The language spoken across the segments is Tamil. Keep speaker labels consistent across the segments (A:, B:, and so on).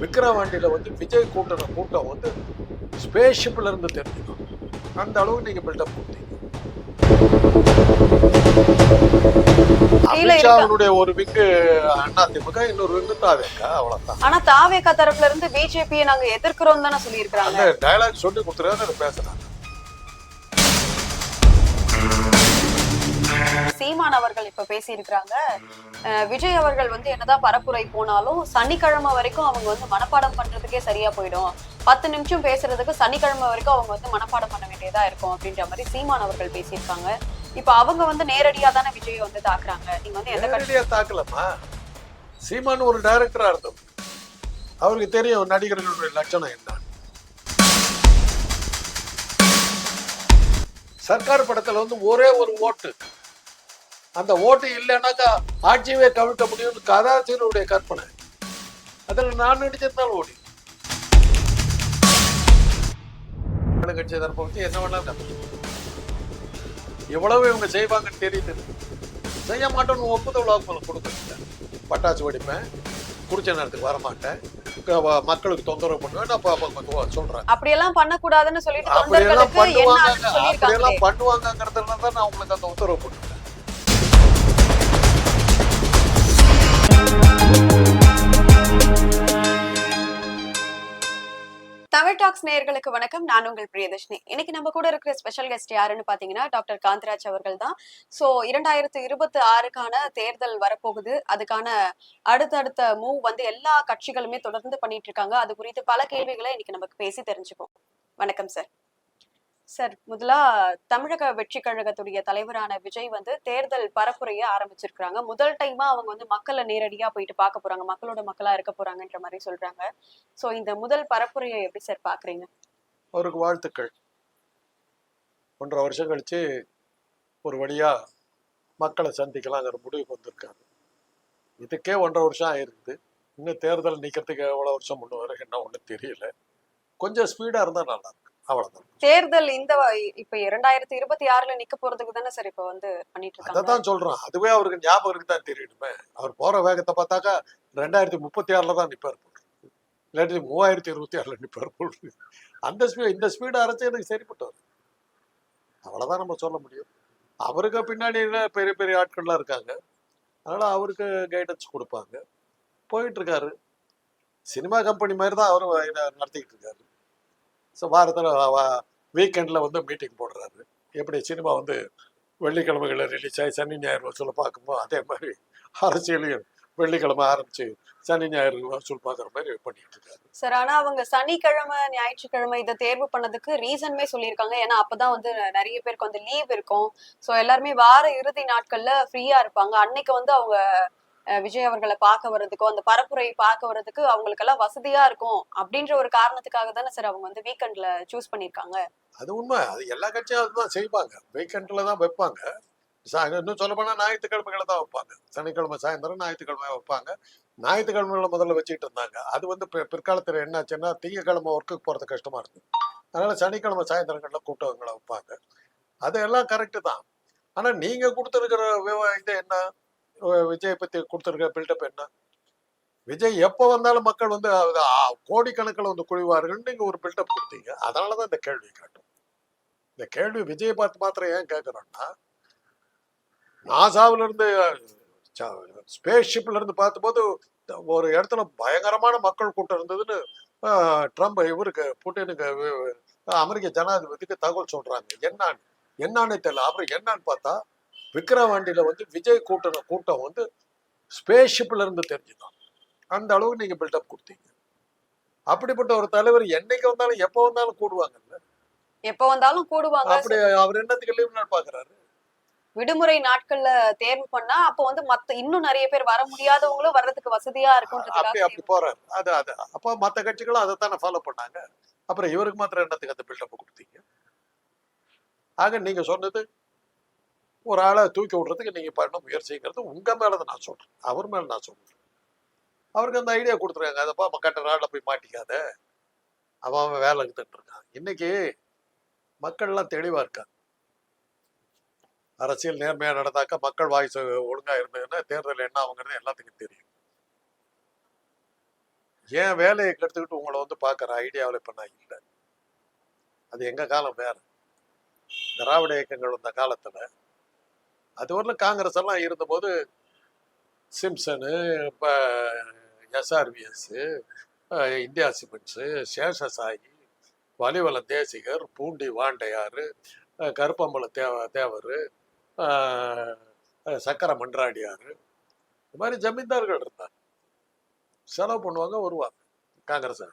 A: விக்கிரவாண்டியில வந்து விஜய் கூட்டின கூட்டம் வந்து ஸ்பேஸ்ஷிப்ல இருந்து தெரிஞ்சுக்கணும் அந்த அளவுக்கு நீங்க பில்டப் கொடுத்தீங்க. அமித்ஷாவுடைய ஒரு விங்கு அண்ணா திமுக இன்னொரு விங்கு தாவேக்கா அவ்வளவுதான்.
B: ஆனா தாவேகா தரப்புல இருந்து பிஜேபியை நாங்க எதிர்க்கிறோம் தானே சொல்லியிருக்காங்க
A: அந்த டயலாக் சொல்லி கொடுத்துருக்காரு அதை பேசுறாங்க
B: சீமான் அவர்கள் இப்ப பேசி இருக்கிறாங்க விஜய் அவர்கள் வந்து என்னதான் பரப்புரை போனாலும் சனிக்கிழமை வரைக்கும் அவங்க வந்து மனப்பாடம் பண்றதுக்கே சரியா போயிடும். பத்து நிமிஷம் பேசுறதுக்கு சனிக்கிழமை வரைக்கும் அவங்க வந்து மனப்பாடம் பண்ண வேண்டியதா இருக்கும் அப்படின்ற மாதிரி சீமான் அவர்கள் பேசியிருக்காங்க. இப்ப அவங்க வந்து நேரடியா தானே விஜயை வந்து தாக்குறாங்க. நீங்க வந்து எந்த
A: நேரடியா தாக்கலமா சீமான் ஒரு டைரக்டரா இருந்தோம் அவருக்கு தெரியும் நடிகர்களுடைய லட்சணம் என்ன. சர்க்கார் படத்துல வந்து ஒரே ஒரு ஓட்டு. அந்த ஓட்டு இல்லைன்னாக்கா ஆட்சியவே கவிழ்க்க முடியும்னு கதாசிரியருடைய கற்பனை. அதுல நான் நடிச்சிருந்தாலும் ஓடி. கட்சி தரப்பை வச்சு என்ன வேணாலும். எவ்வளவு இவங்க செய்வாங்கன்னு தெரியுது. செய்ய மாட்டோம்னு ஒப்புதல் வாக்குமூலம் கொடுக்குறீங்க பட்டாசு வெடிப்பேன். குறிச்ச நேரத்துக்கு வரமாட்டேன். மக்களுக்கு தொந்தரவு பண்ணுவேன். நான் சொல்றேன்.
B: அப்படியெல்லாம் பண்ணக்கூடாதுன்னு சொல்லிட்டு
A: அப்படியெல்லாம் பண்ணுவாங்க அப்படியெல்லாம் பண்ணுவாங்கங்கிறதுல தான் நான் உங்களுக்கு அந்த உத்தரவு போட்டுருக்கேன்.
B: டாக்ஸ் நேயர்களுக்கு வணக்கம். நான் உங்கள் பிரியதர்ஷினி. இன்னைக்கு நம்ம கூட இருக்கிற ஸ்பெஷல் கெஸ்ட் யாருன்னு பாத்தீங்கன்னா டாக்டர் காந்தராஜ் அவர்கள் தான் சோ இரண்டாயிரத்து இருபத்தி ஆறுக்கான தேர்தல் வரப்போகுது. அதுக்கான அடுத்தடுத்த மூவ் வந்து எல்லா கட்சிகளுமே தொடர்ந்து பண்ணிட்டு இருக்காங்க. அது குறித்து பல கேள்விகளை இன்னைக்கு நமக்கு பேசி தெரிஞ்சுப்போம். வணக்கம் சார் சார் முதலா தமிழக வெற்றி கழகத்துடைய தலைவரான விஜய் வந்து தேர்தல் பரப்புரைய ஆரம்பிச்சிருக்காங்க முதல் டைமா அவங்க வந்து மக்களை நேரடியா போயிட்டு பார்க்க போறாங்க. மக்களோட மக்களா இருக்க போறாங்கன்ற மாதிரி சொல்றாங்க. சோ இந்த முதல் பரப்புரையை எப்படி சார் பாக்குறீங்க?
A: அவருக்கு வாழ்த்துக்கள். ஒன்றரை வருஷம் கழிச்சு ஒரு வழியா மக்களை சந்திக்கலாங்கிற முடிவுக்கு வந்திருக்காரு. இதுக்கே ஒன்றரை வருஷம் ஆயிருக்குது. இன்னும் தேர்தல் நிற்கிறதுக்கு எவ்வளவு வருஷம் முன்னு வரைக்கும் என்ன ஒன்றும் தெரியல. கொஞ்சம் ஸ்பீடா இருந்தால் நல்லா இருக்கு அவ்வளவுதான்.
B: தேர்தல் இந்த இப்ப இரண்டாயிரத்தி இருபத்தி ஆறுல நிக்க போறதுக்கு தானே சார் இப்ப வந்து பண்ணிட்டு இருக்காங்க
A: அதான் சொல்றேன் அதுவே அவருக்கு ஞாபகம் இருக்கு தான் தெரியணுமே. அவர் போற வேகத்தை பார்த்தாக்கா ரெண்டாயிரத்தி முப்பத்தி ஆறுல தான் நிப்பார். இல்லாட்டி மூவாயிரத்தி இருபத்தி ஆறுல நிப்பார் போல். அந்த ஸ்பீட் இந்த ஸ்பீடு அரைச்சு எனக்கு சரிப்பட்டு வரும் அவ்வளவுதான் நம்ம சொல்ல முடியும். அவருக்கு பின்னாடி பெரிய பெரிய ஆட்கள்லாம் இருக்காங்க. அதனால அவருக்கு கைடன்ஸ் கொடுப்பாங்க. போயிட்டு இருக்காரு சினிமா கம்பெனி மாதிரி தான் அவரும் நடத்திக்கிட்டு இருக்காரு. ஸோ வாரத்தில் வீக்கெண்டில் வந்து மீட்டிங் போடுறாரு. எப்படி சினிமா வந்து வெள்ளிக்கிழமைகளில் ரிலீஸ் ஆகி சனி ஞாயிறு வசூல் பார்க்கும்போது அதே மாதிரி அரசியலையும் வெள்ளிக்கிழமை ஆரம்பிச்சு சனி ஞாயிறு வசூல் பார்க்குற மாதிரி பண்ணிட்டு இருக்காரு.
B: சார் ஆனா அவங்க சனிக்கிழமை ஞாயிற்றுக்கிழமை இதை தேர்வு பண்ணதுக்கு ரீசனுமே சொல்லியிருக்காங்க. ஏன்னா அப்பதான் வந்து நிறைய பேருக்கு வந்து லீவ் இருக்கும். ஸோ எல்லாருமே வார இறுதி நாட்கள்ல ஃப்ரீயா இருப்பாங்க. அன்னைக்கு வந்து அவங்க விஜய் அவர்களை பார்க்க வர்றதுக்கோ அந்த பரப்புரையை பார்க்க வர்றதுக்கு அவங்களுக்கெல்லாம் வசதியா இருக்கும் அப்படின்ற ஒரு காரணத்துக்காக தானே சார் அவங்க வந்து வீக்கெண்ட்ல சூஸ் பண்ணிருக்காங்க
A: அது உண்மை. அது எல்லா கட்சியும் அதுதான் செய்வாங்க. வீக்கெண்ட்ல தான் வைப்பாங்க. சா- இன்னும் சொல்ல போனா ஞாயிற்றுக்கிழமைகளை தான் வைப்பாங்க. சனிக்கிழமை சாயந்தரம் ஞாயிற்றுக்கிழமை வைப்பாங்க. ஞாயிற்றுக்கிழமைகளை முதல்ல வச்சுட்டு இருந்தாங்க. அது வந்து பி- பிற்காலத்துல என்னாச்சுன்னா திங்கக்கிழமை ஒர்க்குக்கு போறது கஷ்டமா இருக்கு அதனால சனிக்கிழமை சாயந்தரங்களில் கூட்டங்களை வைப்பாங்க. அதெல்லாம் கரெக்டு தான். ஆனா நீங்க கொடுத்துருக்கிற விவ- இது என்ன? விஜய் பத்தி கொடுத்துருக்க பில்டப் என்ன? விஜய் எப்போ வந்தாலும் மக்கள் வந்து கோடிக்கணக்கில் வந்து குழிவார்கள் நீங்க ஒரு பில்டப் கொடுத்தீங்க. அதனால தான் இந்த கேள்வி காட்டும். இந்த கேள்வி விஜய் பார்த்து மாத்திரம் ஏன் கேட்குறோம்னா நாசாவில இருந்து ஸ்பேஸ் ஷிப்ல இருந்து பார்த்தபோது ஒரு இடத்துல பயங்கரமான மக்கள் கூட்டம் இருந்ததுன்னு ட்ரம்ப் இவருக்கு புட்டினுக்கு அமெரிக்க ஜனாதிபதிக்கு தகவல் சொல்றாங்க. என்னன்னு என்னன்னு தெரியல. அப்புறம் என்னன்னு பார்த்தா விக்ரவாண்டியில வந்து விஜய் கூட்டின கூட்டம் வந்து ஸ்பேஸ் ஷிப்ல இருந்து தெரிஞ்சுதான். அந்த அளவுக்கு நீங்க பில்டப் கொடுத்தீங்க. அப்படிப்பட்ட ஒரு தலைவர் என்னைக்கு வந்தாலும் எப்போ வந்தாலும் கூடுவாங்கல்ல?
B: எப்ப வந்தாலும் கூடுவாங்க.
A: அப்படி அவர் என்னத்துக்கு லீவ் நாள் பாக்குறாரு?
B: விடுமுறை நாட்கள்ல தேர்வு பண்ணா அப்போ வந்து மத்த இன்னும் நிறைய பேர் வர முடியாதவங்களும் வர்றதுக்கு வசதியா
A: அப்படி
B: இருக்கும்ன்றதுக்காக
A: அப்படி போறாரு. அது அது அப்போ மத்த கட்சிகளும் அதை தானே ஃபாலோ பண்ணாங்க. அப்புறம் இவருக்கு மாத்திரம் என்னத்துக்கு அந்த பில்டப் கொடுத்தீங்க? ஆக நீங்க சொன்னது ஒரு ஆளை தூக்கி விடுறதுக்கு நீங்க பண்ண முயற்சிங்கிறது உங்க மேலதான் நான் சொல்றேன். அவர் மேல நான் சொல்றேன். அவருக்கு அந்த ஐடியா கொடுத்துருக்காங்க. அதப்பா கட்ட நாளில் போய் மாட்டிக்காத. அவன் அவன் வேலை எடுத்துட்டு இருக்கான். இன்னைக்கு மக்கள்லாம் தெளிவா இருக்காங்க. அரசியல் நேர்மையா நடந்தாக்கா மக்கள் வாய்ஸ் ஒழுங்கா இருந்ததுன்னா தேர்தல் என்ன ஆகுங்கிறது எல்லாத்துக்கும் தெரியும். ஏன் வேலையை கெடுத்துக்கிட்டு உங்களை வந்து பார்க்குற ஐடியாவில் இப்போ நான் இல்லை. அது எங்க காலம் வேற. திராவிட இயக்கங்கள் வந்த காலத்துல அது வரலும் காங்கிரஸ் எல்லாம் இருந்தபோது சிம்சனு இப்போ எஸ்ஆர்விஎஸ்ஸு இந்தியா சிமெண்ட்ஸு சேஷசாயி வலிவல தேசிகர் பூண்டி வாண்டையார் கருப்பம்பல தேவ தேவர் சக்கர மன்றாடியார் இந்த மாதிரி ஜமீன்தார்கள் இருந்தார் செலவு பண்ணுவாங்க வருவாங்க காங்கிரஸ்.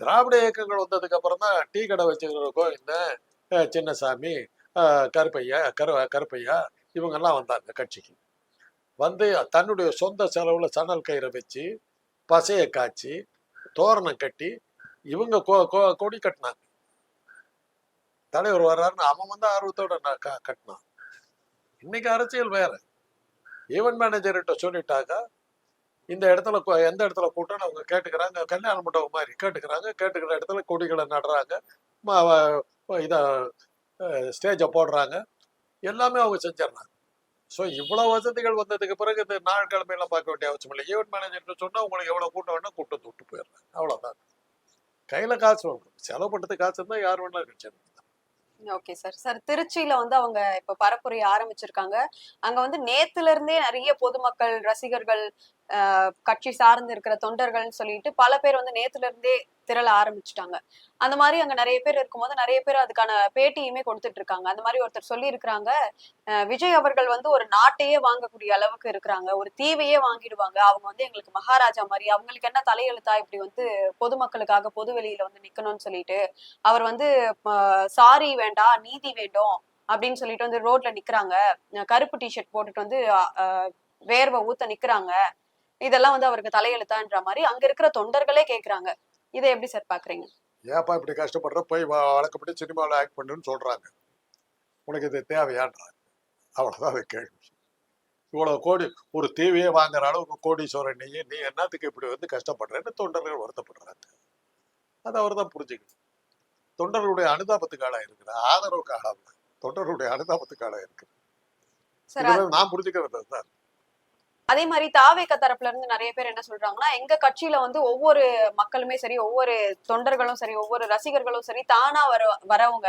A: திராவிட இயக்கங்கள் வந்ததுக்கு அப்புறம் தான் டீ கடை வச்சுக்கிற கோவிந்தன் சின்னசாமி கருப்பையா கரு கருப்பையா இவங்கெல்லாம் வந்தாங்க கட்சிக்கு. வந்து தன்னுடைய சொந்த செலவுல சணல் கயிறை வச்சு பசையை காய்ச்சி தோரணம் கட்டி இவங்க கொ- கொ- கொடி கட்டினாங்க. தலைவர் வர்றாருன்னு அவன் வந்து ஆர்வத்தோட கட்டினான். இன்னைக்கு அரசியல் வேற. ஈவென்ட் மேனேஜர்கிட்ட சொல்லிட்டாக்கா இந்த இடத்துல எந்த இடத்துல கூட்டம்னு அவங்க கேட்டுக்கிறாங்க. கல்யாண மண்டபம் மாதிரி கேட்டுக்கிறாங்க. கேட்டுக்கிற இடத்துல கொடிகளை நடுறாங்க. இதை இத ஸ்டேஜை போடுறாங்க. எல்லாமே அவங்க செஞ்சிடறாங்க. ஸோ இவ்வளோ வசதிகள் வந்ததுக்கு பிறகு இந்த நாள் கிழமையெல்லாம் பார்க்க வேண்டிய அவசியம் இல்லை. ஈவெண்ட் மேனேஜர்னு சொன்னால் உங்களுக்கு எவ்வளோ கூட்டம் வேணால் கூட்டம் விட்டு போயிடுறாங்க. அவ்வளோதான் கையில் காசு வாங்கணும். செலவு பண்ணுறது காசு இருந்தால் யார் வேணாலும் கட்சி
B: ஓகே சார் சார் திருச்சியில வந்து அவங்க இப்ப பரப்புரை ஆரம்பிச்சிருக்காங்க. அங்க வந்து நேத்துல இருந்தே நிறைய பொதுமக்கள் ரசிகர்கள் கட்சி சார்ந்து இருக்கிற தொண்டர்கள்னு சொல்லிட்டு பல பேர் வந்து நேத்துல இருந்தே திரள ஆரம்பிச்சுட்டாங்க. அந்த மாதிரி அங்க நிறைய பேர் இருக்கும்போது நிறைய பேர் அதுக்கான பேட்டியுமே கொடுத்துட்டு இருக்காங்க அந்த மாதிரி ஒருத்தர் சொல்லி இருக்கிறாங்க விஜய் அவர்கள் வந்து ஒரு நாட்டையே வாங்கக்கூடிய அளவுக்கு இருக்கிறாங்க. ஒரு தீவையே வாங்கிடுவாங்க. அவங்க வந்து எங்களுக்கு மகாராஜா மாதிரி அவங்களுக்கு என்ன தலையெழுத்தா இப்படி வந்து பொதுமக்களுக்காக பொது வெளியில வந்து நிக்கணும்னு சொல்லிட்டு அவர் வந்து சாரி வேண்டாம் நீதி வேண்டும் அப்படின்னு சொல்லிட்டு வந்து ரோட்ல நிக்கிறாங்க. கருப்பு டிஷர்ட் போட்டுட்டு வந்து வேர்வை ஊத்த நிக்கிறாங்க. இதெல்லாம் வந்து அவருக்கு தலையெழுத்தான்ற மாதிரி அங்க இருக்கிற தொண்டர்களே கேக்குறாங்க. இதை எப்படி சார் பாக்குறீங்க?
A: ஏப்பா இப்படி கஷ்டப்படுற? போய் வழக்கப்படி சினிமாவில் ஆக்ட் பண்ணுன்னு சொல்கிறாங்க உனக்கு இது தேவையான்றாங்க. அவ்வளோதான் அது கேள்வி இவ்வளோ கோடி ஒரு தீவையே வாங்குற அளவுக்கு கோடீஸ்வரன் நீ நீ என்னத்துக்கு இப்படி வந்து கஷ்டப்படுறேன்னு தொண்டர்கள் வருத்தப்படுறாங்க. அது அவர் தான் புரிஞ்சுக்கணும். தொண்டர்களுடைய அனுதாபத்துக்கு ஆளாக இருக்கிற ஆதரவுக்கு ஆளாக தொண்டர்களுடைய அனுதாபத்துக்கு ஆளாக இருக்கு இதெல்லாம் நான் புரிஞ்சுக்கிறது தான்
B: அதே மாதிரி தாவேக தரப்புல இருந்து நிறைய பேர் என்ன சொல்றாங்கன்னா எங்க கட்சியில வந்து ஒவ்வொரு மக்களுமே சரி ஒவ்வொரு தொண்டர்களும் சரி ஒவ்வொரு ரசிகர்களும் சரி தானா வர வரவங்க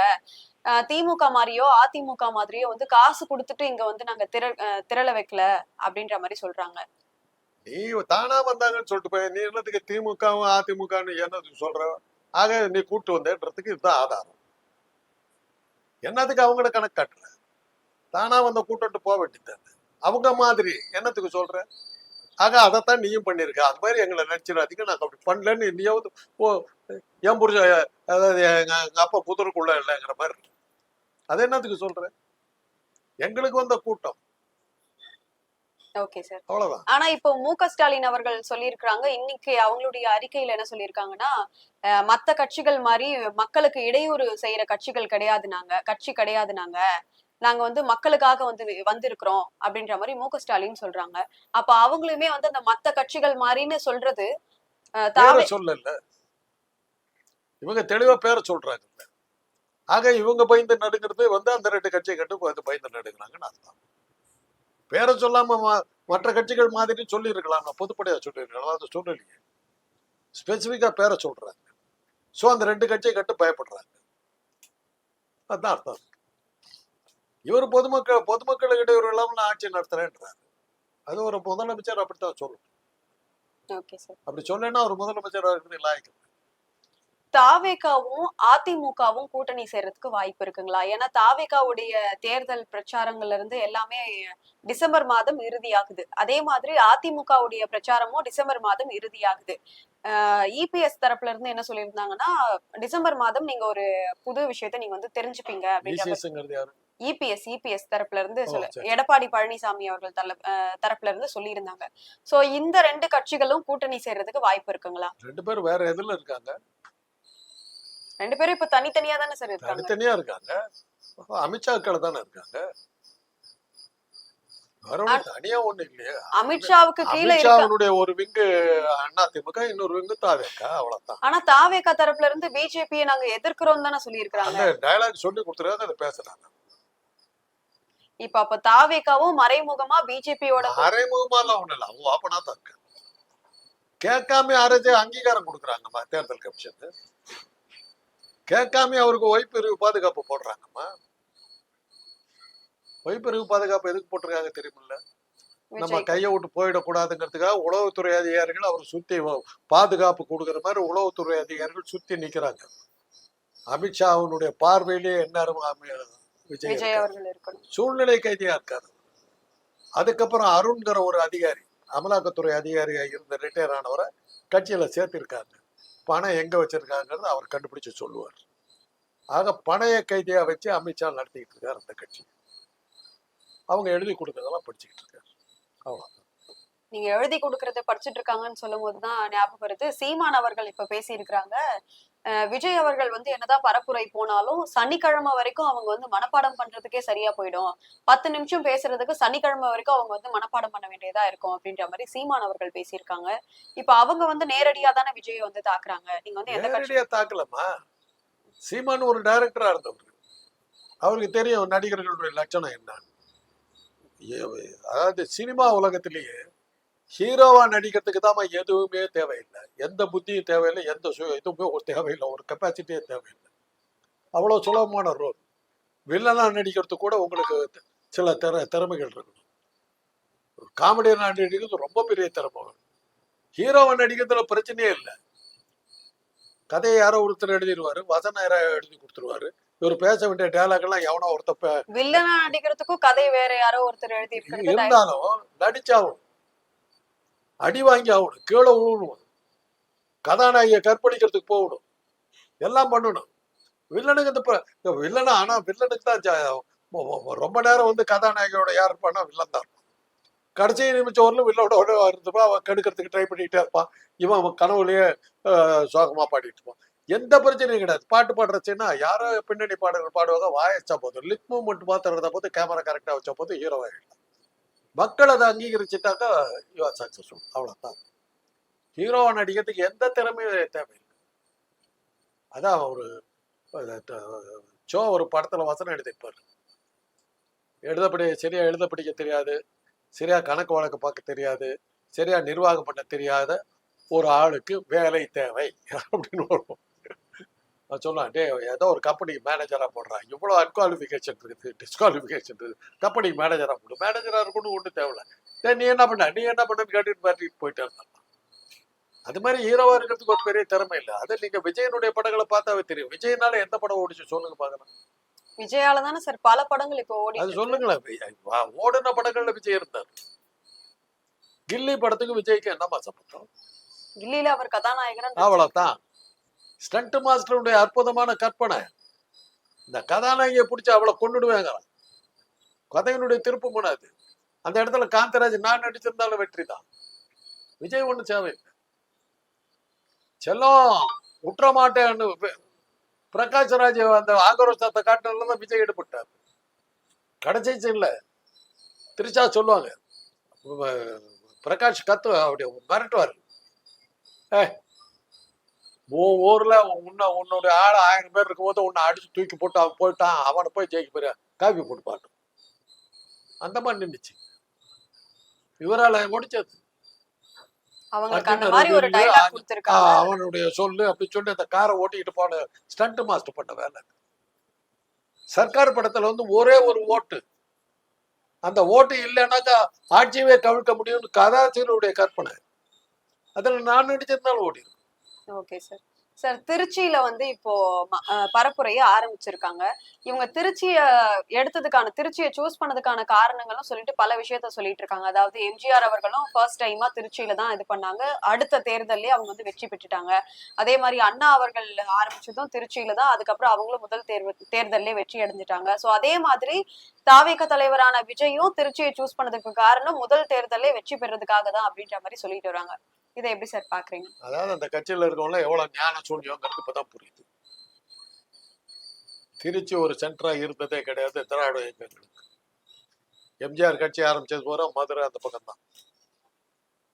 B: அஹ் திமுக மாதிரியோ அதிமுக மாதிரியோ வந்து காசு கொடுத்துட்டு இங்க வந்து நாங்க திர அஹ் திரள வைக்கல அப்படின்ற மாதிரி சொல்றாங்க.
A: நீ தானா வந்தாங்கன்னு சொல்லிட்டு போய் நீ என்னத்துக்கு திமுகவும் அதிமுகன்னு என்னதுக்கு சொல்ற? ஆக நீ கூட்டு வந்தேன்றதுக்கு இதுதான் ஆதாரம். என்னத்துக்கு அவங்கள கணக்கு காட்டுற தானா வந்த கூட்டம்ட்டு போக வேண்டியது அவங்க மாதிரி. என்னத்துக்கு சொல்ற? ஆக அதைத்தான் நீயும் பண்ணிருக்க அது மாதிரி எங்களை நினைச்சிடாதீங்க. நாங்க அப்படி பண்ணலன்னு நீயாவது ஓ என் புரிஞ்ச அதாவது எங்க எங்க அப்பா புதருக்குள்ள இல்லைங்கிற மாதிரி. அது என்னத்துக்கு சொல்ற? எங்களுக்கு வந்த கூட்டம்.
B: ஓகே சார்
A: அவ்வளவுதான்.
B: ஆனா இப்போ மு க. ஸ்டாலின் அவர்கள் சொல்லியிருக்கிறாங்க. இன்னைக்கு அவங்களுடைய அறிக்கையில என்ன சொல்லியிருக்காங்கன்னா மத்த கட்சிகள் மாதிரி மக்களுக்கு இடையூறு செய்யற கட்சிகள் கிடையாது நாங்க. கட்சி கிடையாது நாங்க. நாங்க வந்து மக்களுக்காக வந்து வந்திருக்கிறோம் அப்படின்ற மாதிரி மு க ஸ்டாலின் சொல்றாங்க. அப்ப அவங்களுமே வந்து அந்த மத்த கட்சிகள் மாதிரின்னு சொல்றது
A: சொல்லல. இவங்க தெளிவா பேரை சொல்றாங்க. ஆக இவங்க பயந்து நடுங்கிறது வந்து அந்த ரெண்டு கட்சியை கட்டு பயந்து நடுங்கிறாங்கன்னு அர்த்தம். பேரை சொல்லாம மற்ற கட்சிகள் மாதிரி சொல்லியிருக்கலாம். நான் பொதுப்படையா சொல்லியிருக்கலாம். அதை சொல்லலையே. ஸ்பெசிஃபிக்கா பேரை சொல்றாங்க. ஸோ அந்த ரெண்டு கட்சியை கட்டு பயப்படுறாங்க. அதான் அர்த்தம். இவர் பொதுமக்கள் பொதுமக்களுக்கிட்ட இவர் இல்லாமல் நான் ஆட்சி நடத்துறேன்றாரு. அது ஒரு முதலமைச்சர் அப்படித்தான் சொல்லணும். அப்படி சொல்லலைன்னா அவர் முதலமைச்சர் இருக்கிறது லாய்க்கு
B: தாவேகாவும் அதிமுகவும் கூட்டணி சேர்றதுக்கு வாய்ப்பு இருக்குங்களா? ஏன்னா தாவேகாவுடைய தேர்தல் பிரச்சாரங்கள்ல இருந்து எல்லாமே டிசம்பர் மாதம் இறுதியாகுது. அதே மாதிரி அதிமுகவுடைய பிரச்சாரமும் டிசம்பர் மாதம் இறுதியாகுது. இபிஎஸ் தரப்புல இருந்து என்ன சொல்லியிருந்தாங்கன்னா டிசம்பர் மாதம் நீங்க ஒரு புது விஷயத்த நீங்க வந்து தெரிஞ்சுப்பீங்க
A: யாரு?
B: இபிஎஸ் இபிஎஸ் தரப்புல இருந்து சொல்ல. எடப்பாடி பழனிசாமி அவர்கள் தல தரப்புல இருந்து சொல்லியிருந்தாங்க. சோ இந்த ரெண்டு கட்சிகளும் கூட்டணி சேர்றதுக்கு வாய்ப்பு இருக்குங்களா?
A: ரெண்டு பேரும் வேற எதுல இருக்காங்க?
B: ரெண்டு பேரும் இப்ப தனித்தனியா தானே சார் இருக்காங்க?
A: தனித்தனியா இருக்காங்க. அமித்ஷா கீழ தானே இருக்காங்க? தனியா ஒண்ணு இல்லையா.
B: அமித்ஷாவுக்கு கீழே
A: அமித்ஷாவுடைய ஒரு விங்கு அண்ணா திமுக இன்னொரு விங்கு தாவேக்கா அவ்வளவுதான்.
B: ஆனா தாவேகா தரப்புல இருந்து பிஜேபியை நாங்க எதிர்க்கிறோம் தானே
A: அந்த டயலாக் சொல்லி கொடுத்துருக்காங்க அதை பேசுறாங்க.
B: இப்ப அப்ப தாவேகாவும் மறைமுகமா பிஜேபியோட
A: மறைமுகமாலாம் ஒண்ணு இல்லை. அவங்க ஓப்பனா தான் இருக்கு கேட்காம அரசு அங்கீகாரம் கொடுக்குறாங்கம்மா தேர்தல் கமிஷன். கேட்காம அவருக்கு ஒய்பிரிவு பாதுகாப்பு போடுறாங்கம்மா. ஒய்பிரிவு பாதுகாப்பு எதுக்கு போட்டிருக்காங்க தெரியுமில்ல? நம்ம கையை விட்டு போயிடக்கூடாதுங்கிறதுக்காக உளவுத்துறை அதிகாரிகள் அவர் சுத்தி பாதுகாப்பு கொடுக்குற மாதிரி உளவுத்துறை அதிகாரிகள் சுத்தி நிக்கிறாங்க. அமித்ஷாவினுடைய பார்வையிலே என்ன விஜய்.
B: அவர்கள் இருக்கணும்.
A: சூழ்நிலை கைதியா இருக்காரு. அதுக்கப்புறம் அருண்கிற ஒரு அதிகாரி அமலாக்கத்துறை அதிகாரியா இருந்த ரிட்டையர் ஆனவரை கட்சியில சேர்த்திருக்காங்க. பணம் எங்க வச்சிருக்காங்கிறது அவர் கண்டுபிடிச்சு சொல்லுவார். ஆக பணைய கைதியா வச்சு அமித்ஷா நடத்திக்கிட்டு இருக்காரு அந்த கட்சி. அவங்க எழுதி கொடுத்ததெல்லாம் படிச்சுக்கிட்டு இருக்காரு. அவ்வளோ
B: நீங்க எழுதி கொடுக்கறத படிச்சிட்டு இருக்காங்கன்னு சொல்லும் போதுதான் ஞாபகம் வருது. சீமான் அவர்கள் இப்ப பேசி இருக்கிறாங்க விஜய் அவர்கள் வந்து என்னதான் பரப்புரை போனாலும் சனிக்கிழமை வரைக்கும் அவங்க வந்து மனப்பாடம் பண்றதுக்கே சரியா போயிடும். பத்து நிமிஷம் பேசுறதுக்கு சனிக்கிழமை வரைக்கும் அவங்க வந்து மனப்பாடம் பண்ண வேண்டியதா இருக்கும் அப்படின்ற மாதிரி சீமான் அவர்கள் பேசியிருக்காங்க. இப்ப அவங்க வந்து நேரடியா தானே விஜயை வந்து தாக்குறாங்க? நீங்க வந்து எந்த கட்சி
A: நேரடியா தாக்கலமா சீமான் ஒரு டைரக்டரா இருந்தவர். அவருக்கு தெரியும் நடிகர்களுடைய லட்சணம் என்ன. அதாவது சினிமா உலகத்திலேயே ஹீரோவா நடிக்கிறதுக்கு தான் எதுவுமே தேவையில்லை. எந்த புத்தியும் தேவையில்லை எந்த சு- இதுவுமே ஒரு தேவையில்லை ஒரு கெப்பாசிட்டியே தேவையில்லை. அவ்வளோ சுலபமான ரோல் வில்லனா நடிக்கிறதுக்கு கூட உங்களுக்கு சில திற திறமைகள் இருக்கணும் காமெடியா நடிக்கிறது ரொம்ப பெரிய திறமை. ஹீரோவை நடிக்கிறதுல பிரச்சனையே இல்லை. கதையை யாரோ ஒருத்தர் எழுதிடுவாரு வசனம் யாரோ எழுதி கொடுத்துருவாரு. இவர் பேச வேண்டிய டயலாக் எல்லாம் எவனோ ஒருத்தர்
B: வில்லனா நடிக்கிறதுக்கும் கதை வேற யாரோ ஒருத்தர் எழுதி
A: இருந்தாலும் நடிச்சாகணும். அடி வாங்கி ஆகணும் கீழே விழணும் கதாநாயகியை கற்பழிக்கிறதுக்கு போகணும். எல்லாம் பண்ணணும். வில்லனுக்கு இந்த ப- வில்லனா ஆனா வில்லனுக்கு தான் ஜா- ரொம்ப நேரம் வந்து கதாநாயகியோட யார் இருப்பானா வில்லன் தான் இருப்பான். கடைசி நிமிஷம் வரலும் வில்லோட இருந்துப்பா அவன் கெடுக்கிறதுக்கு ட்ரை பண்ணிட்டே இருப்பான். இவன் அவன் கனவுலயே சோகமாக சோகமா பாடிட்டு இருப்பான். எந்த பிரச்சனையும் கிடையாது. பாட்டு பாடுறச்சுன்னா யாரோ பின்னணி பாடல்கள் பாடுவாங்க வாயச்சா போதும். லிப் மூவ்மெண்ட் மாத்திரம் போது கேமரா கரெக்டா வச்ச போது ஹீரோ ஆகிடலாம் மக்கள் அதை அங்கீகரிச்சுட்டாக்கா யூ ஆர் சக்சஸ்ஃபுல் அவ்வளவுதான். ஹீரோவை நடிக்கிறதுக்கு எந்த திறமையும் தேவையில்லை. அதான் ஒரு சோ ஒரு படத்துல வசனம் எழுதியிருப்பாரு. எழுதப்படி சரியா எழுத பிடிக்க தெரியாது சரியா கணக்கு வழக்கு பார்க்க தெரியாது சரியா நிர்வாகம் பண்ண தெரியாத ஒரு ஆளுக்கு வேலை தேவை அப்படின்னு வரும். சொன்னான் டே ஏதோ ஒரு கம்பெனிக்கு மேனேஜரா போடுறான் இவ்வளோ அன்குவாலிஃபிகேஷன் இருக்குது டிஸ்குவாலிஃபிகேஷன் இருக்குது. கம்பெனிக்கு மேனேஜரா போடு. மேனேஜரா இருக்கணும் ஒன்றும் தேவையில்ல. டேய் நீ என்ன பண்ண? நீ என்ன பண்ணன்னு கேட்டுட்டு மாட்டிட்டு போயிட்டே இருந்தான் அது மாதிரி ஹீரோவா இருக்கிறதுக்கு ஒரு பெரிய திறமை இல்லை. அது நீங்க விஜயனுடைய படங்களை பார்த்தாவே தெரியும். விஜயனால எந்த படம் ஓடிச்சு சொல்லுங்க பார்க்கலாம்.
B: விஜயால தானே சார் பல படங்கள் இப்போ ஓடி
A: அது சொல்லுங்களேன். ஓடுன படங்கள்ல விஜய் இருந்தார். கில்லி படத்துக்கு விஜய்க்கு என்னமா சம்பந்தம்?
B: கில்லியில அவர் கதாநாயகன்
A: அவ்வளவுதான். ஸ்டண்ட் மாஸ்டருடைய அற்புதமான கற்பனை. இந்த கதாநாயகியை பிடிச்சி அவளை கொண்டுடுவாங்க கதையினுடைய திருப்பு முனாது அந்த இடத்துல காந்தராஜ் நான் நடிச்சிருந்தாலும் வெற்றி தான் விஜய் ஒண்ணு சேவை செல்லம் உற்ற மாட்டேன்னு வி- பிரகாஷ்ராஜ் அந்த ஆக்ரோஷத்தை காட்டினதுல தான் விஜய் ஈடுபட்டார். கடைசி இல்லை திருச்சா சொல்லுவாங்க பிரகாஷ் கத்து அப்படி மிரட்டுவார். ஏ உன் ஊர்ல உன்ன உன்னுடைய ஆள் ஆயிரம் பேர் இருக்கும்போது உன்னை அடிச்சு தூக்கி போட்டு அவன் போயிட்டான் அவனை போய் ஜெயிக்க போறியா காப்பி போட்டு பாட்டு அந்த மாதிரி நின்றுச்சு இவரால முடிச்சது அவனுடைய சொல்லு அப்படி சொல்லி அந்த காரை ஓட்டிக்கிட்டு போன ஸ்டண்ட் மாஸ்டர் பண்ண வேலை. சர்க்கார் படத்துல வந்து ஒரே ஒரு ஓட்டு. அந்த ஓட்டு இல்லைன்னாக்கா ஆட்சியவே கவிழ்க்க முடியும்னு கதாசிரியருடைய கற்பனை. அதுல நான் நடிச்சிருந்தாலும் ஓடி
B: ஓகே சார். சார் திருச்சியில வந்து இப்போ பரப்புரைய பரப்புரையை ஆரம்பிச்சிருக்காங்க. இவங்க திருச்சிய எடுத்ததுக்கான திருச்சியை சூஸ் பண்ணதுக்கான காரணங்களும் சொல்லிட்டு பல விஷயத்த சொல்லிட்டு இருக்காங்க அதாவது எம்ஜிஆர் அவர்களும் ஃபர்ஸ்ட் டைமா திருச்சியில தான் இது பண்ணாங்க. அடுத்த தேர்தல்லே அவங்க வந்து வெற்றி பெற்றுட்டாங்க. அதே மாதிரி அண்ணா அவர்கள் ஆரம்பிச்சதும் திருச்சியில தான். அதுக்கப்புறம் அவங்களும் முதல் தேர்வு தேர்தல்லே வெற்றி அடைஞ்சிட்டாங்க. சோ அதே மாதிரி தாவேக தலைவரான விஜயும் திருச்சியை சூஸ் பண்ணதுக்கு காரணம் முதல் தேர்தலே வெற்றி பெறதுக்காக தான் அப்படின்ற மாதிரி சொல்லிட்டு வராங்க. இதை எப்படி சார் பாக்குறீங்க?
A: அதாவது அந்த கட்சியில இருக்கவங்க எவ்வளவு ஞான சூன்யங்கிறது இப்பதான் புரியுது. திருச்சி ஒரு சென்டரா இருந்ததே கிடையாது திராவிட இயக்கங்களுக்கு. எம்ஜிஆர் கட்சி ஆரம்பிச்சது பூரா மதுரை அந்த பக்கம் தான்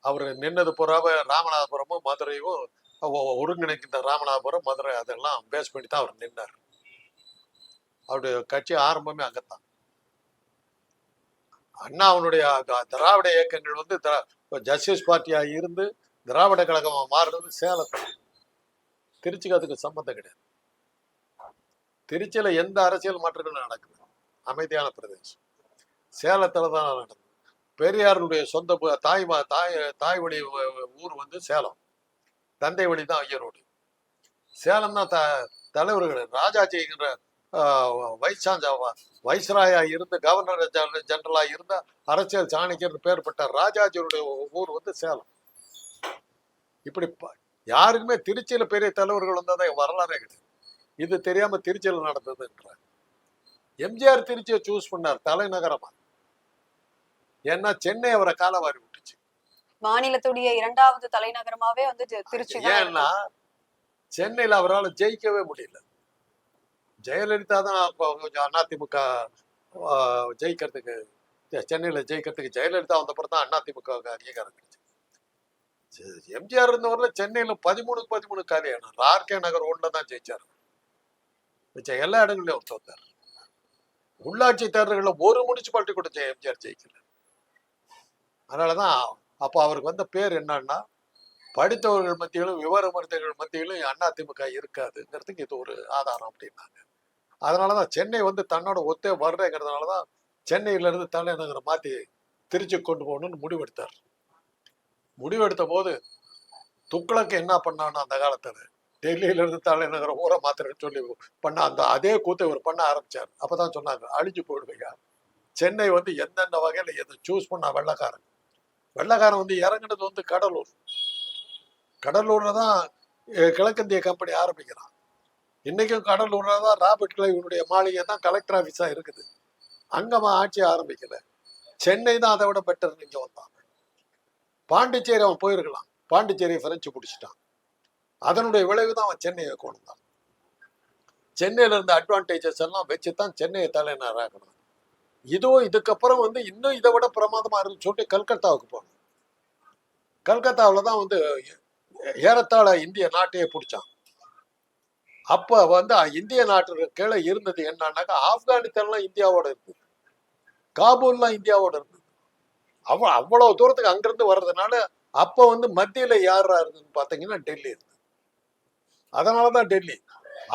A: அவர் நின்னது பூராவே ராமநாதபுரமும் மதுரையும் ஒ- ஒருங்கிணைக்கின்ற ராமநாதபுரம் மதுரை அதெல்லாம் பேஸ் பண்ணி தான் அவர் நின்னார். அவருடைய கட்சி ஆரம்பமே அங்கத்தான். அண்ணா அவனுடைய திராவிட இயக்கங்கள் வந்து ஜஸ்டிஸ் பார்ட்டியாக இருந்து திராவிட கழகமா மாறுறது சேலத்தில் திருச்சிக்கு அதுக்கு சம்மந்தம் கிடையாது. திருச்சியில எந்த அரசியல் மாற்றங்களும் நடக்குது அமைதியான பிரதேசம். சேலத்துல தான் நடந்தது. பெரியாருடைய சொந்த தாய் தாய் தாய் வழி ஊர் வந்து சேலம். தந்தை வழி தான் ஐயரோடு சேலம் தான் த தலைவர்கள் ராஜாஜிங்கிற வைஸ் வைஸ்ராயா இருந்து கவர்னர் ஜெனரலா இருந்த அரசியல் சாணிக்கர் பேர் பெற்ற ராஜாஜியுடைய ஊர் வந்து சேலம். இப்படி யாருக்குமே திருச்சியில பெரிய தலைவர்கள் வந்ததை வரலாறே கிடையாது. இது தெரியாம திருச்சியில நடந்ததுன்றார். எம்ஜிஆர் திருச்சியை சூஸ் பண்ணார் தலைநகரமா. ஏன்னா சென்னை அவரை காலவாரி விட்டுச்சு.
B: மாநிலத்துடைய இரண்டாவது தலைநகரமாவே வந்து திருச்சி.
A: ஏன்னா சென்னையில அவரால் ஜெயிக்கவே முடியல. ஜெயலலிதா தான் கொஞ்சம் அதிமுக ஜெயிக்கிறதுக்கு சென்னையில ஜெயிக்கிறதுக்கு ஜெயலலிதா வந்தப்பறம் தான் அதிமுக க்கு அங்கீகாரம் எம்ஜிஆர் இருந்தவரில் சென்னையில் பதிமூணுக்கு பதிமூணு காலியானார் ஆர்கே நகர் ஒன்றில் தான் ஜெயிச்சார். மிச்ச எல்லா இடங்களையும் அவர் தோத்தார். உள்ளாட்சி தேர்தல்களில் ஒரு முனிசிபாலிட்டி கூட எம்ஜிஆர் ஜெயிக்கல. அதனாலதான் அப்போ அவருக்கு வந்த பேர் என்னன்னா படித்தவர்கள் மத்தியிலும் விவரமறிந்தவர்கள் மத்தியிலும் அதிமுக இருக்காதுங்கிறதுக்கு இது ஒரு ஆதாரம் அப்படின்னாங்க. அதனாலதான் சென்னை வந்து தன்னோட ஒத்தே வர்றேங்கிறதுனாலதான் தான் சென்னையிலேருந்து தலைநகரை மாற்றி திருச்சி கொண்டு போகணும்னு முடிவெடுத்தார். முடிவெடுத்த போது துக்ளக்கு என்ன பண்ணான்னு அந்த காலத்துல டெல்லியில இருந்து தலைநகரை ஊரை மாத்திரன்னு சொல்லி பண்ண அந்த அதே கூத்தை இவர் பண்ண ஆரம்பிச்சார். அப்பதான் சொன்னாங்க அழிஞ்சு போயிடுவீங்க. சென்னை வந்து எந்தெந்த வகையில எதை சூஸ் பண்ணா வெள்ளக்காரன்? வெள்ளக்காரன் வந்து இறங்குனது வந்து கடலூர். கடலூர்ல தான் கிழக்கிந்திய கம்பெனி ஆரம்பிக்கிறான். இன்னைக்கும் கடலூர்ல தான் ராபர்ட் கிளைவனுடைய மாளிகை தான் கலெக்டர் ஆஃபீஸா இருக்குது. அங்கமா ஆட்சி ஆரம்பிக்கல. சென்னை தான் அதை விட பெட்டர் நீங்க வந்தான். பாண்டிச்சேரி அவன் போயிருக்கலாம். பாண்டிச்சேரியை பிரெஞ்சு பிடிச்சிட்டான். அதனுடைய விளைவு தான் அவன் சென்னையை கொண்டு வந்தான் சென்னையில இருந்த அட்வான்டேஜஸ் எல்லாம் வச்சு தான் சென்னையை தலைநகராக்கணும். இதோ இதுக்கப்புறம் வந்து இன்னும் இதை விட பிரமாதமா இருக்குன்னு சொல்லிட்டு கல்கத்தாவுக்கு போனோம் கல்கத்தாவில் தான் வந்து ஏறத்தாழ இந்திய நாட்டையே பிடிச்சான். அப்ப வந்து இந்திய நாட்டிற்கு கீழே இருந்தது என்னன்னாக்கா ஆப்கானிஸ்தான்லாம் இந்தியாவோட இருந்தது. காபூல்லாம் இந்தியாவோட இருந்தது. அவ அவ்வளவு தூரத்துக்கு அங்கிருந்து வர்றதுனால அப்ப வந்து மத்தியில யாரா இருந்ததுன்னு பாத்தீங்கன்னா டெல்லி இருந்தது அதனாலதான் டெல்லி.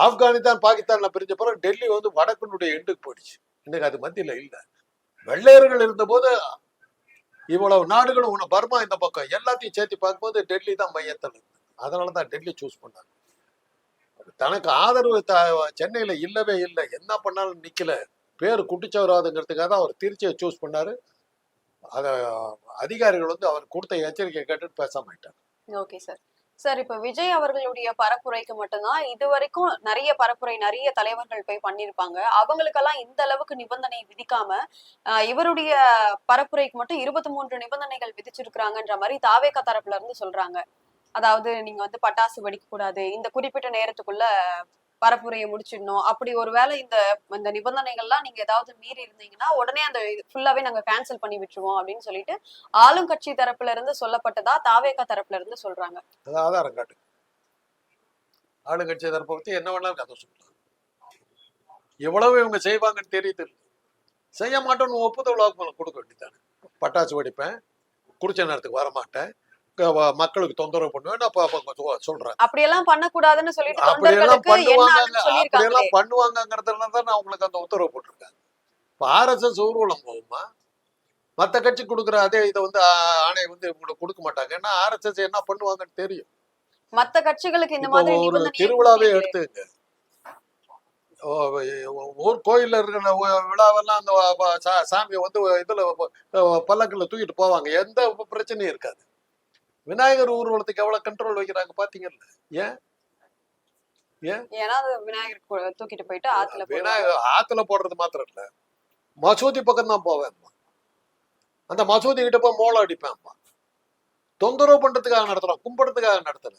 A: ஆப்கானிஸ்தான் பாகிஸ்தான்ல பிரிஞ்ச பிறகு டெல்லி வந்து வடக்கினுடைய எண்டுக்கு போயிடுச்சு. இன்னைக்கு அது மத்தியில இல்லை. வெள்ளையர்கள் இருந்தபோது இவ்வளவு நாடுகளும் உன்னை பர்மா இந்த பக்கம் எல்லாத்தையும் சேர்த்து பார்க்கும்போது டெல்லி தான் மையத்தில் இருக்கு அதனால தான் டெல்லி சூஸ் பண்ணாங்க. தனக்கு ஆதரவு த சென்னையில் இல்லவே இல்லை. என்ன பண்ணாலும் நிற்கல பேர் குட்டிச்சவராதுங்கிறதுக்காக தான் அவர் திருச்சியை சூஸ் பண்ணாரு. அதை அதிகாரிகள் வந்து அவர் கொடுத்த எச்சரிக்கை கேட்டு பேச ஆயிட்டாங்க.
B: Okay sir. சார் இப்ப விஜய் அவர்களுடைய பரப்புரைக்கு மட்டும்தான் இது வரைக்கும் நிறைய பரப்புரை நிறைய தலைவர்கள் போய் பண்ணிருப்பாங்க அவங்களுக்கெல்லாம் இந்த அளவுக்கு நிபந்தனை விதிக்காம ஆஹ், இவருடைய பரப்புரைக்கு மட்டும் இருபத்தி மூன்று நிபந்தனைகள் விதிச்சிருக்கிறாங்கன்ற மாதிரி தாவேக தரப்புல இருந்து சொல்றாங்க. அதாவது நீங்க வந்து பட்டாசு வெடிக்க கூடாது இந்த குறிப்பிட்ட நேரத்துக்குள்ள பரப்புரையை முடிச்சிடணும். அப்படி ஒருவேளை இந்த இந்த நிபந்தனைகள்லாம் நீங்க ஏதாவது மீறி இருந்தீங்கன்னா உடனே அந்த ஃபுல்லாவே நாங்க கேன்சல் பண்ணி விட்டுருவோம் அப்படின்னு சொல்லிட்டு ஆளுங்கட்சி தரப்புல இருந்து சொல்லப்பட்டதா தாவேகா தரப்புல இருந்து சொல்றாங்க.
A: அதாவது ஆதாரம் ஆளுங்கட்சி தரப்பை பத்தி என்ன வேணாலும் கதை சொல்லலாம் எவ்வளவு இவங்க செய்வாங்கன்னு தெரியுது. செய்ய மாட்டோம்னு ஒப்புதல் கொடுக்க வேண்டியதானே பட்டாசு வெடிப்பேன் குறிச்ச நேரத்துக்கு வரமாட்டேன். மக்களுக்கு தொந்தரவு பண்ணுவேன். நான் சொல்றேன்.
B: அப்படியெல்லாம் பண்ணக்கூடாதுன்னு சொல்லிட்டு
A: அப்படியெல்லாம் பண்ணுவாங்க அப்படியெல்லாம் பண்ணுவாங்கங்கிறதுல தான் நான் உங்களுக்கு அந்த உத்தரவு போட்டிருக்கேன். இப்போ ஆர்எஸ்எஸ் ஊர்வலம் போகுமா? மற்ற கட்சி கொடுக்குற அதே இதை வந்து ஆ- ஆணை வந்து உங்களுக்கு கொடுக்க மாட்டாங்க. ஏன்னா ஆர்எஸ்எஸ் என்ன பண்ணுவாங்கன்னு தெரியும்.
B: மத்த கட்சிகளுக்கு இந்த மாதிரி
A: ஒரு திருவிழாவே எடுத்துங்க. ஊர் கோயில்ல இருக்கிற விழாவெல்லாம் அந்த சாமியை வந்து இதுல பல்லக்குல தூக்கிட்டு போவாங்க. எந்த பிரச்சனையும் இருக்காது. விநாயகர் ஊர்வலத்துக்கு எவ்வளவு கண்ட்ரோல் வைக்கிறாங்க பாத்தீங்கல்ல? ஏன்?
B: ஏன்னா அது விநாயகர் தூக்கிட்டு போயிட்டு ஆத்துல.
A: விநாயகர் ஆத்துல போடுறது மாத்திரம் இல்ல. மசூதி பக்கம் தான் போவேன். அந்த மசூதி கிட்ட போய் மோளம் அடிப்பேன். தொந்தரவு பண்றதுக்காக நடத்துறோம். கும்பிடுறதுக்காக நடத்தல.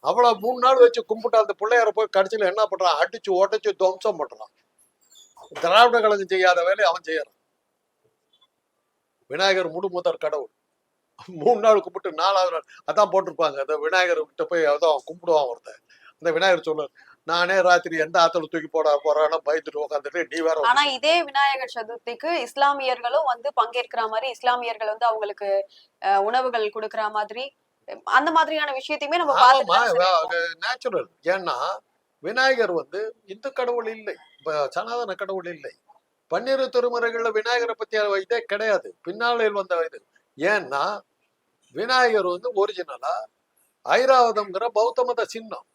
A: அவ்வளவு மூணு நாள் வச்சு கும்பிட்டு அந்த பிள்ளையார போய் கடைசியில என்ன பண்றான்? அடிச்சு உடைச்சு துவம்சம் பண்றான். திராவிட கழகம் செய்யாத வேலையை அவன் செய்யறான். விநாயகர் முழுமுதற் கடவுள். மூணு நாள் கும்பிட்டு நாலாவது நாள் அதான் போட்டிருப்பாங்க. அந்த விநாயகர் கிட்ட போய் அதான் கும்பிடுவான் ஒருத்தன். அந்த விநாயகர் சொல்லுவார் நானே ராத்திரி எந்த ஆத்துல தூக்கி போட போறானோ பயந்துட்டு உட்காந்துட்டு நீ வேற
B: ஆனா இதே விநாயகர் சதுர்த்திக்கு இஸ்லாமியர்களும் வந்து பங்கேற்கிற மாதிரி இஸ்லாமியர்கள் வந்து அவங்களுக்கு உணவுகள் கொடுக்கிற மாதிரி அந்த மாதிரியான விஷயத்தையுமே நம்ம பார்த்துட்டு
A: நேச்சுரல் ஏன்னா விநாயகர் வந்து இந்து கடவுள் இல்லை. சனாதன கடவுள் இல்லை. பன்னிரு திருமுறைகள்ல விநாயகரை பத்தி இதே கிடையாது. பின்னாளில் வந்த இது. ஏன்னா விநாயகர் வந்து ஒரிஜினலா ஐராவதம்ங்கிற பௌத்த மத சின்னம்.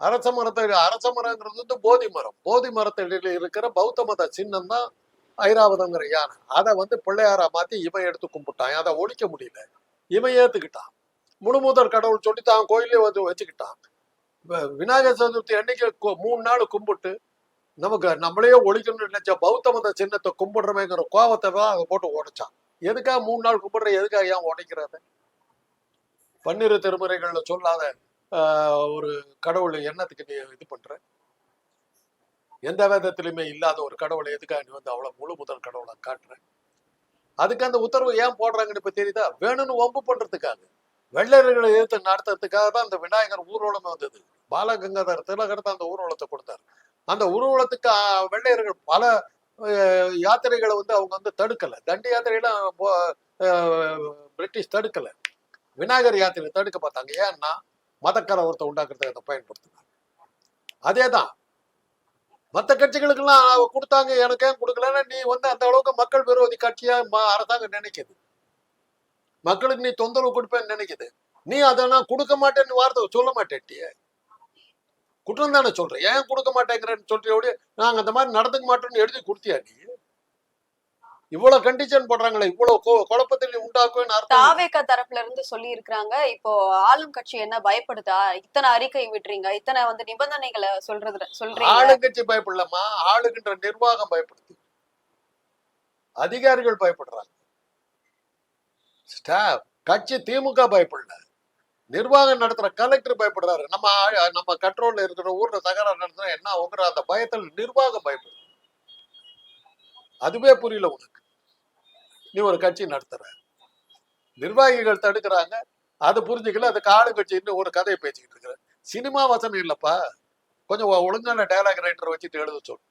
A: அரச மரத்தை அரச மரங்கிறது வந்து போதி மரம். போதி மரத்தடியில் இருக்கிற பௌத்த மத சின்னம் தான் ஐராவதங்கிற யானை. அதை வந்து பிள்ளையாரா மாத்தி இவன் எடுத்து கும்பிட்டான். அதை ஒழிக்க முடியல. இவன் ஏத்துக்கிட்டான். முழுமுதற் கடவுள் சொல்லி தான் கோயிலே வந்து வச்சுக்கிட்டான். விநாயகர் சதுர்த்தி அன்னைக்கு மூணு நாள் கும்பிட்டு நமக்கு நம்மளையே ஒழிக்கணும்னு நினைச்ச பௌத்த மத சின்னத்தை கும்பிடுறமேங்கிற கோவத்தை தான் அதை போட்டு உடைச்சான். எதுக்காக மூணு நாள் கும்பிடுற எதுக்காக ஏன் உடைக்கிறது? பன்னிரு திருமுறைகள்ல சொல்லாத ஆஹ், ஒரு கடவுள் என்னத்துக்கு நீ இது பண்ற? எந்த வேதத்திலுமே இல்லாத ஒரு கடவுளை எதுக்காக நீ வந்து அவ்வளவு முழு முதல் கடவுளை காட்டுற? அதுக்கு அந்த உத்தரவு ஏன் போடுறாங்கன்னு இப்ப தெரியுதா? வேணும்னு ஒம்பு பண்றதுக்காக. வெள்ளையர்களை எதிர்த்து நடத்துறதுக்காக தான் அந்த விநாயகர் ஊர்வலம் வந்தது. பாலகங்காதர் திலகர் தான் அந்த ஊர்வலத்தை கொடுத்தார். அந்த ஊர்வலத்துக்கு ஆஹ், வெள்ளையர்கள் பல யாத்திரைகளை வந்து அவங்க வந்து தடுக்கல. தண்டி யாத்திரையெல்லாம் ஆஹ், பிரிட்டிஷ் தடுக்கல. விநாயகர் யாத்திரை தடுக்க பார்த்தாங்க. ஏன்னா மதக்கலவரத்தை உண்டாக்குறதுக்கு அதை பயன்படுத்தினாங்க. அதேதான். மற்ற கட்சிகளுக்கெல்லாம் கொடுத்தாங்க எனக்கு ஏன் கொடுக்கலன்னா நீ வந்து அந்த அளவுக்கு மக்கள் விரோதி கட்சியா அரசாங்கம் நினைக்குது. மக்களுக்கு நீ தொந்தரவு கொடுப்பேன்னு நினைக்குது. நீ அதெல்லாம் கொடுக்க மாட்டேன்னு வார்த்தை சொல்ல மாட்டேன்ட்டியே குற்றம் தானே சொல்ற. ஏன் கொடுக்க மாட்டேங்கிறேன்னு சொல்றியோட நாங்கள் அந்த மாதிரி நடந்துக்க மாட்டோம்னு எழுதி கொடுத்தியா நீ? இவ்வளவு கண்டிஷன் போடுறாங்களே இவ்வளவு கொ- குழப்பத்தை நீ உண்டாக்குவேன்னு அர்த்தம்.
B: தாவேக தரப்புல இருந்து சொல்லி இருக்கிறாங்க இப்போ ஆளும் கட்சி என்ன பயப்படுதா? இத்தனை அறிக்கை விடுறீங்க இத்தனை வந்து நிபந்தனைகளை சொல்றது சொல்றீங்க.
A: ஆளுங்கட்சி பயப்படலாமா ஆளுகின்ற நிர்வாகம் பயப்படுது. அதிகாரிகள் பயப்படுறாங்க. ஸ்டாஃப் கட்சி திமுக பயப்படல. நிர்வாகம் நடத்துற கலெக்டர் பயப்படுறாரு. நம்ம நம்ம கண்ட்ரோல்ல இருக்கிற ஊர்ல தகராறு நடத்துனா என்ன ஆகுங்கிற அந்த பயத்தில் நிர்வாகம் பயப்படுது. அதுவே புரியல உனக்கு. நீ ஒரு கட்சி நடத்துற. நிர்வாகிகள் தடுக்கிறாங்க. அதை புரிஞ்சுக்கல அதுக்கு ஆளுங்கட்சின்னு ஒரு கதையை பேசிக்கிட்டு இருக்கிற. சினிமா வசனம் இல்லப்பா. கொஞ்சம் ஒழுங்கான டயலாக் ரைட்டர் வச்சுட்டு எழுத சொல்லு.